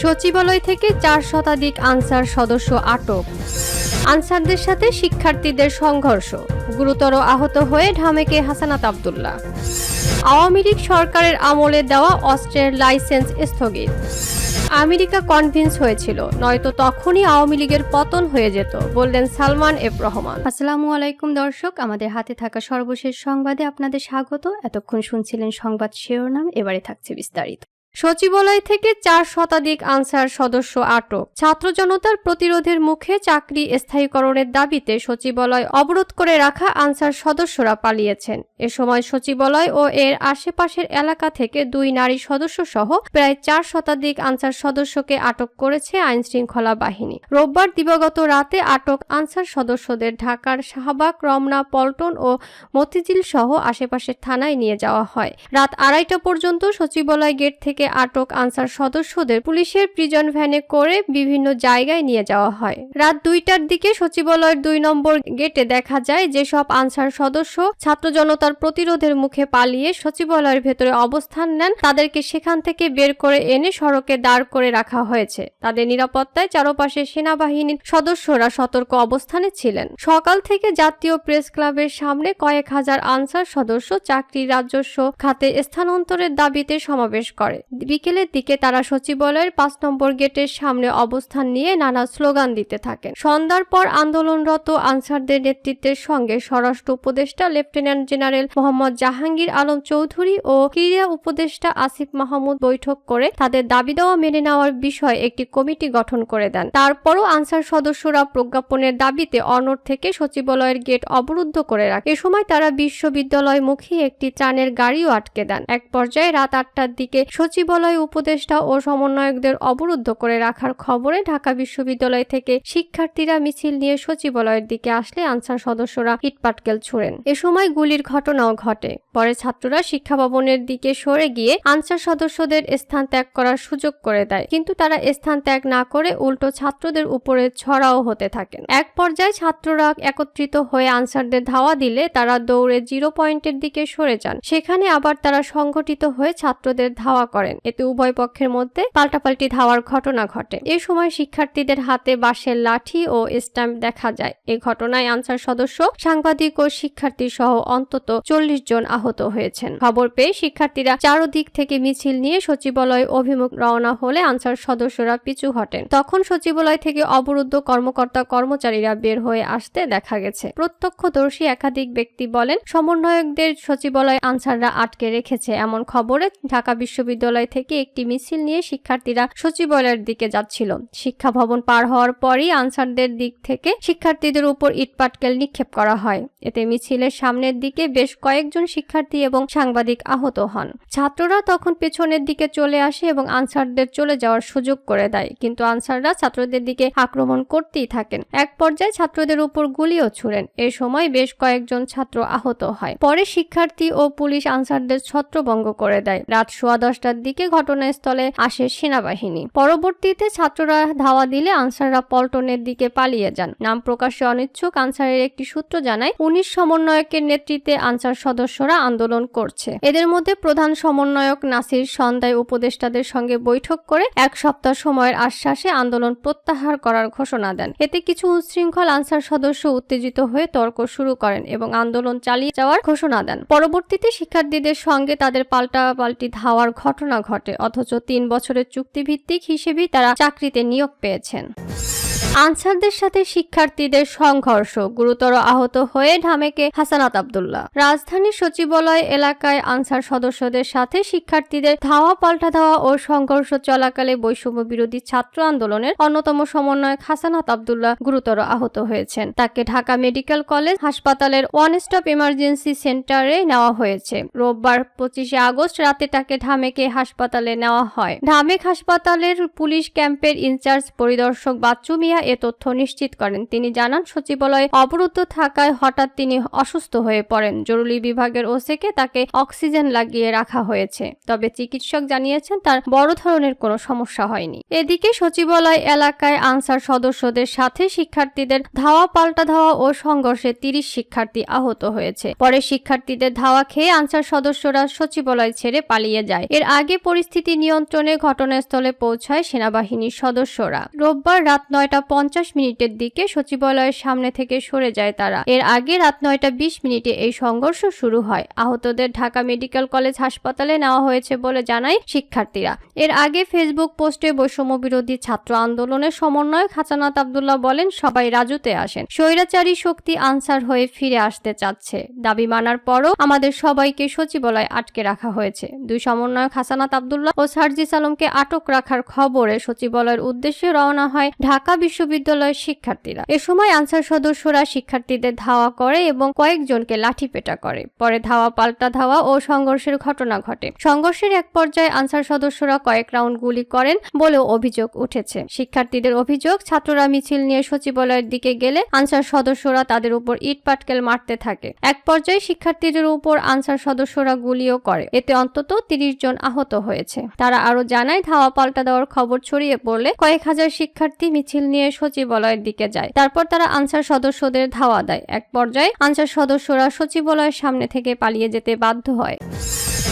সচিবালয় থেকে চার শতাধিক আনসার সদস্য আটক। আনসারদের সাথে শিক্ষার্থীদের সংঘর্ষ, গুরুতর আহত হয়ে ঢামেকে হাসানাত আবদুল্লাহ। আওয়ামী লীগ সরকারের আমলে দেওয়া অস্ত্রের লাইসেন্স স্থগিত। আমেরিকা কনভিন্স হয়েছিল, নয়তো তখনই আওয়ামী লীগের পতন হয়ে যেত, বললেন সালমান এফ রহমান। আসসালামু আলাইকুম দর্শক, আমাদের হাতে থাকা সর্বশেষ সংবাদে আপনাদের স্বাগত। এতক্ষণ শুনছিলেন সংবাদ শিরোনাম, এবারে থাকছে বিস্তারিত। সচিবালয় থেকে চার শতাধিক আনসার সদস্য আটক। ছাত্র জনতার প্রতিরোধের মুখে চাকরি স্থায়ীকরণের দাবিতে সচিবালয় অবরোধ করে রাখা আনসার সদস্যরা পালিয়েছেন। এ সময় সচিবালয় ও এর আশেপাশের এলাকা থেকে দুই নারী সদস্য সহ প্রায় চার শতাধিক আনসার সদস্যকে আটক করেছে আইন শৃঙ্খলা বাহিনী। রোববার দিবাগত রাতে আটক আনসার সদস্যদের ঢাকার শাহবাগ, রমনা, পল্টন ও মতিঝিল সহ আশেপাশের থানায় নিয়ে যাওয়া হয়। রাত আড়াইটা পর্যন্ত সচিবালয় গেট থেকে আটক আনসার সদস্যদের পুলিশের প্রিজন ভ্যানে করে বিভিন্ন জায়গায় নিয়ে যাওয়া হয়। রাত দুইটার দিকে সচিবালয়ের দুই নম্বর গেটে দেখা যায় যেসব আনসার সদস্য ছাত্র জনতার প্রতিরোধের মুখে পালিয়ে সচিবালয়ের ভেতরে অবস্থান নেন। তাদেরকে সেখান থেকে বের করে এনে সড়কে দাঁড় করে রাখা হয়েছে। তাদের নিরাপত্তায় চারপাশে সেনাবাহিনীর সদস্যরা সতর্ক অবস্থানে ছিলেন। সকাল থেকে জাতীয় প্রেস ক্লাবের সামনে কয়েক হাজার আনসার সদস্য চাকরি রাজস্ব খাতে স্থানান্তরের দাবিতে সমাবেশ করে। বিকেলের দিকে তারা সচিবালয়ের পাঁচ নম্বর গেটের সামনে অবস্থান নিয়ে নানা স্লোগান দিতে থাকেন। সন্ধ্যার পর আন্দোলনরত আনসারদের নেতৃত্বের সঙ্গে স্বরাষ্ট্র উপদেষ্টা লেফটেন্যান্ট জেনারেল মোহাম্মদ জাহাঙ্গীর আলম চৌধুরী ও ক্রীড়া উপদেষ্টা আসিফ মাহমুদ বৈঠক করে তাদের দাবি দেওয়া মেনে নেওয়ার বিষয়ে একটি কমিটি গঠন করে দেন। তারপরও আনসার সদস্যরা প্রজ্ঞাপনের দাবিতে অনর থেকে সচিবালয়ের গেট অবরুদ্ধ করে রাখে। এ সময় তারা বিশ্ববিদ্যালয়মুখী একটি ত্রাণের গাড়িও আটকে দেন। এক পর্যায়ে রাত আটটার দিকে সচিবালয় উপদেষ্টা ও সমন্বয়কদের অবরুদ্ধ করে রাখার খবরে ঢাকা বিশ্ববিদ্যালয় থেকে শিক্ষার্থীরা মিছিল নিয়ে সচিবালয়ের দিকে আসলে আনসার সদস্যরা ইটপাটকেল ছুড়েন। এ সময় গুলির ঘটনাও ঘটে। পরে ছাত্ররা শিক্ষা ভবনের দিকে সরে গিয়ে আনসার সদস্যদের স্থান ত্যাগ করার সুযোগ করে দেয়। কিন্তু তারা স্থান ত্যাগ না করে উল্টো ছাত্রদের উপরে ছড়াও হতে থাকেন। এক পর্যায়ে ছাত্ররা একত্রিত হয়ে আনসারদের ধাওয়া দিলে তারা দৌড়ে জিরো পয়েন্টের দিকে সরে যান। সেখানে আবার তারা সংগঠিত হয়ে ছাত্রদের ধাওয়া করেন। এতে উভয় পক্ষের মধ্যে পাল্টাপাল্টি ধাওয়ার ঘটনা ঘটে। এ সময় শিক্ষার্থীদের হাতে বাঁশের লাঠি ও স্ট্যাম্প দেখা যায়। এ ঘটনায় আনসার সদস্য, সাংবাদিক ও শিক্ষার্থী সহ অন্তত চল্লিশ জন আহত হয়েছেন। খবর পেয়ে শিক্ষার্থীরা চারদিক থেকে মিছিল নিয়ে সচিবালয় অভিমুখ রওনা হলে আনসার সদস্যরা পিছু হটেন। তখন সচিবালয় থেকে অবরুদ্ধ কর্মকর্তা কর্মচারীরা বের হয়ে আসতে দেখা গেছে। প্রত্যক্ষদর্শী একাধিক ব্যক্তি বলেন, সমন্বয়কদের সচিবালয় আনসাররা আটকে রেখেছে। এমন খবরে ঢাকা বিশ্ববিদ্যালয় থেকে একটি মিছিল নিয়ে শিক্ষার্থীরা সচিবালয়ের দিকে যাচ্ছিল। শিক্ষা ভবন পার হওয়ার পরই আনসারদের দিক থেকে শিক্ষার্থীদের উপর ইটপাটকেল নিক্ষেপ করা হয়। এতে মিছিলের সামনের দিকে বেশ কয়েকজন শিক্ষার্থী এবং সাংবাদিক আহত হন। ছাত্ররা তখন পেছনের দিকে চলে আসে এবং আনসারদের চলে যাওয়ার সুযোগ করে দেয়। কিন্তু আনসাররা ছাত্রদের দিকে আক্রমণ করতেই থাকেন। এক পর্যায়ে ছাত্রদের উপর গুলিও ছুড়েন। এ সময় বেশ কয়েকজন ছাত্র আহত হয়। পরে শিক্ষার্থী ও পুলিশ আনসারদের ছত্রভঙ্গ করে দেয়। রাত সোয়া দশটার দিকে ঘটনাস্থলে আসে সেনাবাহিনী। পরবর্তীতে ছাত্ররা ধাওয়া দিলে আনসাররা পল্টনের দিকে পালিয়ে যান। নাম প্রকাশে অনিচ্ছুক আনসারের একটি সূত্র জানায়, উনিশ সমন্বয়কের নেতৃত্বে আনসার সদস্যরা আন্দোলন করছে। এদের মধ্যে প্রধান সমন্বয়ক নাসির সন্ধ্যায় উপদেষ্টাদের সঙ্গে বৈঠক করে এক সপ্তাহ সময়ের আশ্বাসে আন্দোলন প্রত্যাহার করার ঘোষণা দেন। এতে কিছু উচ্ছৃঙ্খল আনসার সদস্য উত্তেজিত হয়ে তর্ক শুরু করেন এবং আন্দোলন চালিয়ে যাওয়ার ঘোষণা দেন। পরবর্তীতে শিক্ষার্থীদের সঙ্গে তাদের পাল্টাপাল্টি ধাওয়ার ঘটনা ঘটে অথচ তিন বছরের চুক্তিভিত্তিক হিসেবেই তারা চাকরিতে নিয়োগ পেয়েছেন। আনসারদের সাথে শিক্ষার্থীদের সংঘর্ষ। গুরুতর আহত হয়ে ঢামেকে হাসানাত আবদুল্লাহ। রাজধানীর সচিবালয় এলাকায় আনসার সদস্যদের সাথে শিক্ষার্থীদের ধাওয়া, পাল্টা ধাওয়া ও সংঘর্ষ চলাকালে বৈষম্য বিরোধী ছাত্র আন্দোলনের অন্যতম সমন্বয়ক হাসানাত আবদুল্লাহ গুরুতর আহত হয়েছেন। তাকে ঢাকা মেডিকেল কলেজ হাসপাতালের ওয়ান স্টপ ইমার্জেন্সি সেন্টারে নেওয়া হয়েছে। রোববার পঁচিশে আগস্ট রাতে তাকে ঢামেকে হাসপাতালে নেওয়া হয়। ঢামেক হাসপাতালের পুলিশ ক্যাম্পের ইনচার্জ পরিদর্শক বাচ্চু মিয়া এ তথ্য নিশ্চিত করেন। তিনি জানান, সচিবালয়ে অবরুদ্ধ থাকায় হঠাৎ তিনি অসুস্থ হয়ে পড়েন। জরুরি বিভাগের ওসেকে তাকে অক্সিজেন লাগিয়ে রাখা হয়েছে। তবে চিকিৎসক জানিয়েছেন, তার বড় ধরনের কোনো সমস্যা হয়নি। এদিকে সচিবালয় এলাকায় আনসার সদস্যদের সাথে শিক্ষার্থীদের ধাওয়া পাল্টা ধাওয়া ও সংঘর্ষে তিরিশ শিক্ষার্থী আহত হয়েছে। পরে শিক্ষার্থীদের ধাওয়া খেয়ে আনসার সদস্যরা সচিবালয় ছেড়ে পালিয়ে যায়। এর আগে পরিস্থিতি নিয়ন্ত্রণে ঘটনাস্থলে পৌঁছায় সেনাবাহিনীর সদস্যরা। রোববার রাত নয়টা পঞ্চাশ মিনিটের দিকে সচিবালয়ের সামনে থেকে সরে যায় তারা। এর আগে রাত নয়টা বিশ মিনিটে এই সংঘর্ষ শুরু হয়। আহতদের ঢাকা মেডিকেল কলেজ হাসপাতালে নেওয়া হয়েছে বলে জানায় শিক্ষার্থীরা। এর আগে ফেসবুক পোস্টে বৈষম্য বিরোধী ছাত্র আন্দোলনের সমন্বয়ক হাসানাত আবদুল্লাহ বলেন, সবাই রাজুতে আসেন। স্বৈরাচারী শক্তি আনসার হয়ে ফিরে আসতে চাচ্ছে। দাবি মানার পরও আমাদের সবাইকে সচিবালয় আটকে রাখা হয়েছে। দুই সমন্বয়ক হাসানাত আবদুল্লাহ ও সার্জিস আলমকে আটক রাখার খবরে সচিবালয়ের উদ্দেশ্যে রওনা হয় ঢাকা বিশ্ববিদ্যালয়ের শিক্ষার্থীরা। এ সময় আনসার সদস্যরা শিক্ষার্থীদের ধাওয়া করে এবং কয়েকজনকে লাঠিপেটা করে। পরে ধাওয়া, পাল্টা ধাওয়া ও সংঘর্ষের ঘটনা ঘটে। সংঘর্ষের এক পর্যায়ে আনসার সদস্যরা কয়েক রাউন্ড গুলি করেন বলেও অভিযোগ উঠেছে। শিক্ষার্থীদের অভিযোগ, ছাত্ররা মিছিল নিয়ে সচিবালয়ের দিকে গেলে আনসার সদস্যরা তাদের উপর ইট পাটকেল মারতে থাকে। এক পর্যায়ে শিক্ষার্থীদের উপর আনসার সদস্যরা গুলিও করে। এতে অন্তত তিরিশ জন আহত হয়েছে। তারা আরও জানায়, ধাওয়া, পাল্টা দেওয়ার খবর ছড়িয়ে পড়লে কয়েক হাজার শিক্ষার্থী মিছিল নিয়ে সচিবালয়ের দিকে যায়। তারপর তারা আনসার সদস্যদের ধাওয়া দেয়। এক পর্যায়ে আনসার সদস্যরা সচিবালয়ের সামনে থেকে পালিয়ে যেতে বাধ্য হয়।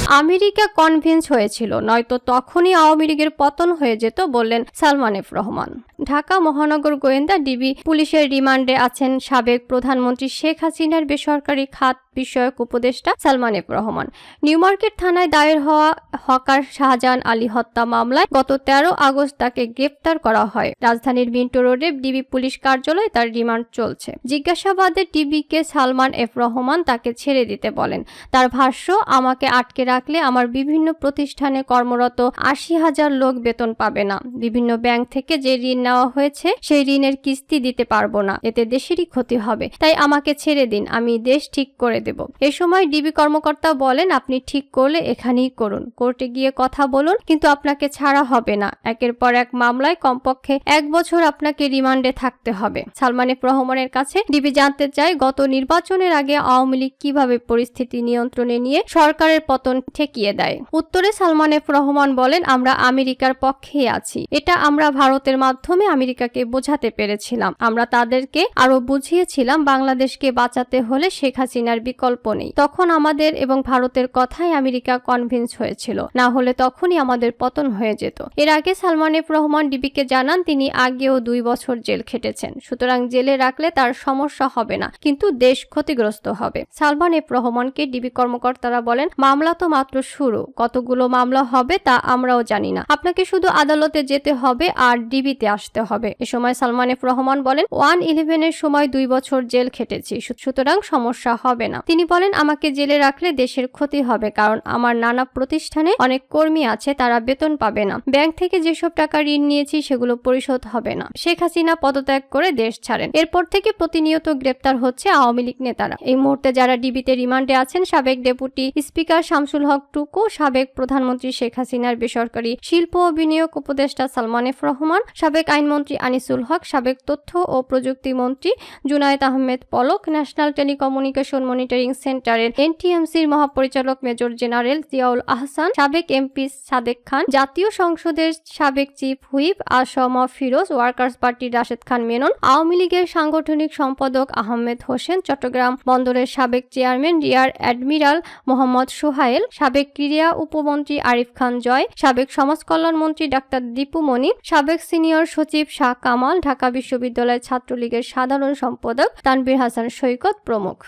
আমেরিকা কনভিন্স হয়েছিল, নয়তো তখনই আওয়ামী লীগের পতন হয়ে যেত বললেন সালমান এফ রহমান। ঢাকা মহানগর গোয়েন্দা ডিবি পুলিশের রিমান্ডে আছেন সাবেক প্রধানমন্ত্রী শেখ হাসিনার বেসরকারি খাত বিষয়ক উপদেষ্টা Salman F Rahman. New market থানায় দায়ের হওয়া হকার শাহজাহান আলী হত্যা মামলায় গত তেরো আগস্ট তাকে গ্রেপ্তার করা হয়। রাজধানীর মিন্টো রোডে ডিবি পুলিশ কার্যালয়ে তার রিমান্ড চলছে। জিজ্ঞাসাবাদে ডিবিকে সালমান এফ রহমান তাকে ছেড়ে দিতে বলেন। তার ভাষ্য, আমাকে আটকে রাখলে আমার বিভিন্ন প্রতিষ্ঠানে কর্মরত আশি হাজার লোক বেতন পাবে না। বিভিন্ন ব্যাংক থেকে যে ঋণ নেওয়া হয়েছে, সেই ঋণের কিস্তি দিতে পারব না। এতে দেশেরই ক্ষতি হবে। তাই আমাকে ছেড়ে দিন। আমি দেশ ঠিক করে দেব। এ সময় ডিবি কর্মকর্তা বলেন, আপনি ঠিক করলে এখানেই করুন। কোর্টে গিয়ে কথা বলুন, কিন্তু আপনাকে ছাড়া হবে না। একের পর এক মামলায় কমপক্ষে এক বছর আপনাকে রিমান্ডে থাকতে হবে। সালমান এফ রহমানের কাছে ডিবি জানতে চায়, গত নির্বাচনের আগে আওয়ামী লীগ কীভাবে পরিস্থিতি নিয়ন্ত্রণে নিয়ে সরকারের পতন ঠেকিয়ে দেয়। উত্তরে সালমান এফ রহমান বলেন, আমরা আমেরিকার পক্ষেই আছি। এটা আমরা ভারতের মাধ্যমে আমেরিকাকে বোঝাতে পেরেছিলাম। আমরা তাদেরকে আরও বুঝিয়েছিলাম, বাংলাদেশকে বাঁচাতে হলে শেখ হাসিনার বিকল্প নেই। তখন আমাদের এবং ভারতের কথাই আমেরিকা কনভিন্স হয়েছিল। না হলে তখনই আমাদের পতন হয়ে যেত। এর আগে সালমান এফ রহমান ডিবিকে জানান, তিনি আগেও দুই বছর জেল খেটেছেন। সুতরাং জেলে রাখলে তার সমস্যা হবে না, কিন্তু দেশ ক্ষতিগ্রস্ত হবে। সালমান এফ রহমানকে ডিবি কর্মকর্তারা বলেন, মামলা তো মাত্র শুরু। কতগুলো মামলা হবে তা আমরাও জানি না। আপনাকে শুধু আদালতে যেতে হবে আর ডিবিতে আসতে হবে। এ সময় সালমান এফ রহমান বলেন, ওয়ান ইলেভেনের সময় দুই বছর জেল খেটেছি সুতরাং সমস্যা হবে না। তিনি বলেন, আমাকে জেলে রাখলে দেশের ক্ষতি হবে, কারণ আমার নানা প্রতিষ্ঠানে অনেক কর্মী আছে, তারা বেতন পাবে না। ব্যাংক থেকে যেসব টাকা ঋণ নিয়েছি, সেগুলো পরিশোধ হবে না। শেখ হাসিনা পদত্যাগ করে দেশ ছাড়েন। এরপর থেকে প্রতিনিয়ত গ্রেপ্তার হচ্ছে আওয়ামী লীগ নেতারা। এই মুহূর্তে যারা ডিবিতে রিমান্ডে আছেন, সাবেক ডেপুটি স্পিকার শামসুল হক টুকু, সাবেক প্রধানমন্ত্রী শেখ হাসিনার বেসরকারি শিল্প ও বিনিয়োগ উপদেষ্টা সালমান এফ রহমান, সাবেক আইনমন্ত্রী আনিসুল হক, সাবেক তথ্য ও প্রযুক্তি মন্ত্রী Junaid Ahmed Palak, national telecommunication monitoring সেন্টারের এনটিএমসির মহাপরিচালক মেজর জেনারেল জিয়াউল আহসান, সাবেক এমপি সাদেক খান, জাতীয় সংসদের সাবেক chief whip Assam Firoz, workers পার্টির রাশেদ খান মেনন, আওয়ামী লীগের সাংগঠনিক সম্পাদক আহমেদ হোসেন, চট্টগ্রাম বন্দরের সাবেক chairman rear admiral Mohammad Sohail, সাবেক ক্রীড়া উপমন্ত্রী আরিফ খান জয়, সাবেক সমাজ কল্যাণ মন্ত্রী ডাক্তার দীপু মনি সাবেক সিনিয়র সচিব শাহ কামাল, ঢাকা বিশ্ববিদ্যালয় ছাত্রলীগের সাধারণ সম্পাদক তানবীর হাসান সৈকত প্রমুখ।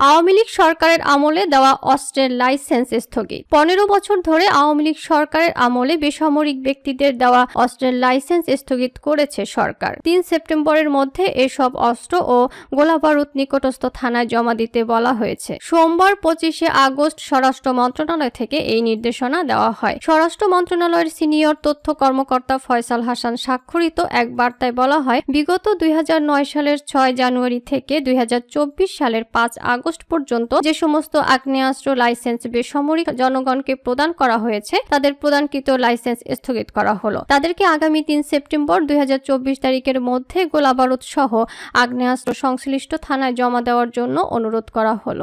আওয়ামী লীগ সরকারের আমলে দেওয়া অস্ত্রের লাইসেন্স স্থগিত। পনেরো বছর ধরে আওয়ামী লীগ সরকারের আমলে বেসামরিক ব্যক্তিদের দেওয়া অস্ত্রের লাইসেন্স স্থগিত করেছে সরকার। তিন সেপ্টেম্বরের মধ্যে এসব অস্ত্র ও গোলাবারুদ নিকটস্থ থানায় জমা দিতে বলা হয়েছে। সোমবার পঁচিশে আগস্ট স্বরাষ্ট্র মন্ত্রণালয় থেকে এই নির্দেশনা দেওয়া হয়। স্বরাষ্ট্র মন্ত্রণালয়ের সিনিয়র তথ্য কর্মকর্তা ফয়সাল হাসান স্বাক্ষরিত এক বার্তায় বলা হয়, বিগত দুই হাজার নয় সালের ছয় জানুয়ারি থেকে দুই হাজার চব্বিশ সালের পাঁচ আগস্ট আগস্ট পর্যন্ত যে সমস্ত আগ্নেয়াস্ত্র লাইসেন্স বেসামরিক জনগণকে প্রদান করা হয়েছে, তাদের প্রদানকৃত লাইসেন্স স্থগিত করা হলো। তাদেরকে আগামী তিন সেপ্টেম্বর দুই হাজার চব্বিশ তারিখের মধ্যে গোলাবারুদ সহ আগ্নেয়াস্ত্র সংশ্লিষ্ট থানায় জমা দেওয়ার জন্য অনুরোধ করা হলো।